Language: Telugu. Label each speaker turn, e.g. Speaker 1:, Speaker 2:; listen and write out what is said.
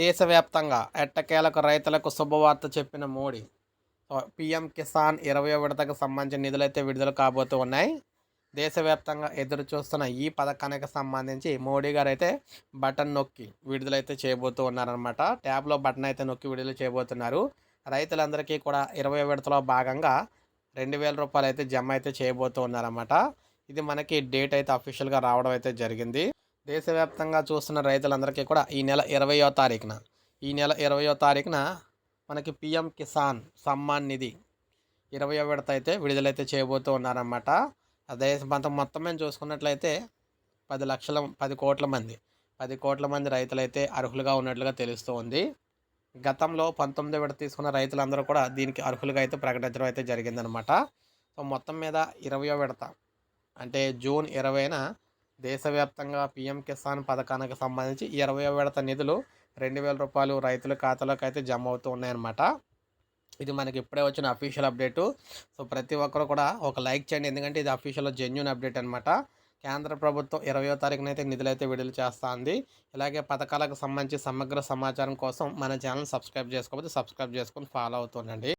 Speaker 1: దేశవ్యాప్తంగా ఎట్టకేలకు రైతులకు శుభవార్త చెప్పిన మోడీ. పిఎం కిసాన్ ఇరవై విడతకు సంబంధించిన నిధులైతే విడుదల కాబోతూ ఉన్నాయి. దేశవ్యాప్తంగా ఎదురు చూస్తున్న ఈ పథకానికి సంబంధించి మోడీ గారు అయితే బటన్ నొక్కి విడుదలైతే చేయబోతూ ఉన్నారనమాట ట్యాబ్లో బటన్ అయితే నొక్కి విడుదల చేయబోతున్నారు. రైతులందరికీ కూడా ఇరవై విడతలో భాగంగా రెండు వేల రూపాయలు అయితే జమ అయితే చేయబోతూ ఉన్నారన్నమాట. ఇది మనకి డేట్ అయితే అఫీషియల్గా రావడం అయితే జరిగింది. దేశవ్యాప్తంగా చూస్తున్న రైతులందరికీ కూడా ఈ నెల ఇరవయో తారీఖున ఈ నెల ఇరవయో తారీఖున మనకి పిఎం కిసాన్ సమ్మాన్ నిధి ఇరవయో విడత అయితే విడుదలైతే చేయబోతూ ఉన్నారన్నమాట. అదే మొత్తం మొత్తం మేము చూసుకున్నట్లయితే పది లక్షల పది కోట్ల మంది పది కోట్ల మంది రైతులైతే అర్హులుగా ఉన్నట్లుగా తెలుస్తూ ఉంది. గతంలో పంతొమ్మిది విడత తీసుకున్న రైతులందరూ కూడా దీనికి అర్హులుగా అయితే ప్రకటించడం అయితే జరిగిందనమాట సో మొత్తం మీద ఇరవయో విడత అంటే జూన్ ఇరవైన దేశవ్యాప్తంగా పీఎం కిసాన్ పథకానికి సంబంధించి ఇరవై విడత నిధులు రెండు వేల రూపాయలు రైతుల ఖాతాలోకి అయితే జమ అవుతూ ఉన్నాయన్నమాట. ఇది మనకి ఇప్పుడే వచ్చిన అఫీషియల్ అప్డేటు సో ప్రతి ఒక్కరు కూడా ఒక లైక్ చేయండి. ఎందుకంటే ఇది అఫీషియల్ జెన్యున్ అప్డేట్ అనమాట కేంద్ర ప్రభుత్వం ఇరవయో తారీఖున అయితే నిధులైతే విడుదల చేస్తుంది. ఇలాగే పథకాలకు సంబంధించి సమగ్ర సమాచారం కోసం మన ఛానల్ సబ్స్క్రైబ్ చేసుకోకపోతే సబ్స్క్రైబ్ చేసుకొని ఫాలో అవుతుండండి.